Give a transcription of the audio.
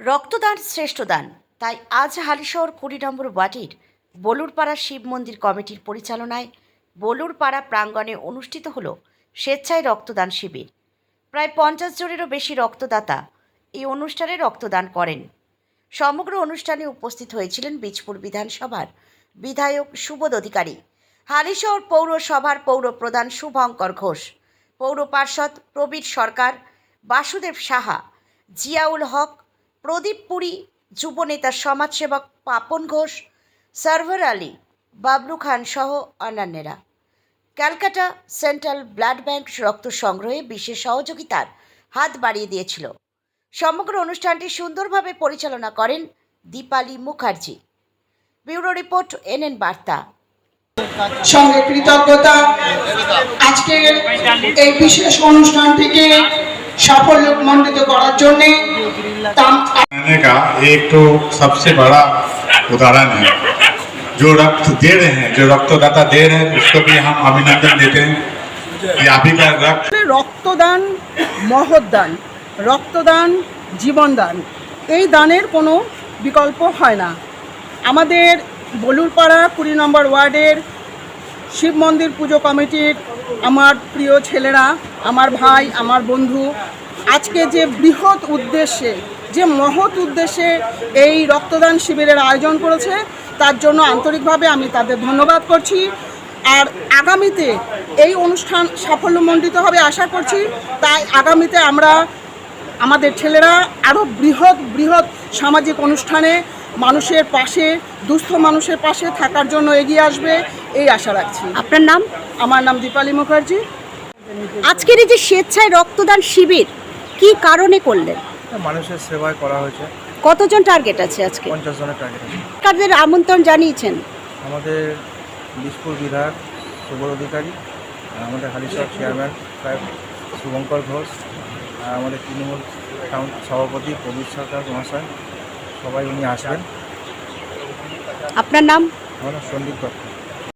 রক্তদান শ্রেষ্ঠ দান। তাই আজ হালিশহর কুড়ি নম্বর ওয়ার্ডের বলুরপাড়া শিব মন্দির কমিটির পরিচালনায় বলুরপাড়া প্রাঙ্গণে অনুষ্ঠিত হল স্বেচ্ছায় রক্তদান শিবির। প্রায় পঞ্চাশ জনেরও বেশি রক্তদাতা এই অনুষ্ঠানে রক্তদান করেন। সমগ্র অনুষ্ঠানে উপস্থিত হয়েছিলেন বীজপুর বিধানসভার বিধায়ক সুবোধ অধিকারী। হালিশহর পৌরসভার পৌর প্রধান শুভঙ্কর ঘোষ পৌর পার্ষদ প্রবীর সরকার, বাসুদেব সাহা, জিয়াউল হক প্রদীপ পুরী যুবনেতা সমাজসেবক পাপন ঘোষ, সার্ভার আলী, বাবলু খান সহ অন্যান্যরা। ক্যালকাটা সেন্ট্রাল ব্লাড ব্যাংক রক্ত সংগ্রহে বিশেষ সহযোগিতার হাত বাড়িয়ে দিয়েছিল। সমগ্র অনুষ্ঠানটি সুন্দরভাবে পরিচালনা করেন Dipali Mukherjee. Bureau report, NN বার্তা। সঙ্গে কৃতজ্ঞতা। আজকে এই বিশেষ অনুষ্ঠানটিকে সাফল্য মণ্ডিত করার জন্য बनाने का एक तो सबसे बड़ा उदाहरण है जो रक्त दे रहे हैं जो रक्तदाता दे रहे हैं उसको भी हम अभिनंदन देते हैं कि आप ही का रक्त রক্তদান মহৎদান রক্তদান জীবনদান এই দানের কোনো বিকল্প হয় না আমাদের বলুরপাড়া কুড়ি নম্বর ওয়ার্ডের শিব মন্দির পুজো কমিটির আমার প্রিয় ছেলেরা, আমার ভাই, আমার বন্ধু, আজকে যে বৃহৎ উদ্দেশ্যে, যে মহৎ উদ্দেশ্যে এই রক্তদান শিবিরের আয়োজন করেছে, তার জন্য আন্তরিকভাবে আমি তাদের ধন্যবাদ করছি। আর আগামীতে এই অনুষ্ঠান সাফল্যমণ্ডিত হবে আশা করছি। তাই আগামীতে আমরা আমাদের ছেলেরা আরও বৃহৎ বৃহৎ সামাজিক অনুষ্ঠানে মানুষের পাশে দুস্থ মানুষের পাশে থাকার জন্য এগিয়ে আসবে এই আশা রাখছি। আপনার নাম? আমার নাম দীপালি মুখার্জি। আজকের এই যে স্বেচ্ছায় রক্তদান শিবির কি কারণে করলেন? মানুষের সেবায় করা হয়েছে। কতজন টার্গেট আছে আজকে? পঞ্চাশ জনের টার্গেট আছে। কাদের আমন্ত্রণ জানিয়েছেন? আমাদের দিসপুর বিধায়ক সুবল অধিকারী আমাদের হালিশহর চেয়ারম্যান সাহেব শুভঙ্কর ঘোষ আমাদের তৃণমূল সভাপতি প্রবীর সরকার মহাশয় সবাই উনি আসবেন। আপনার নাম? আমার নাম সন্দীপ দত্ত।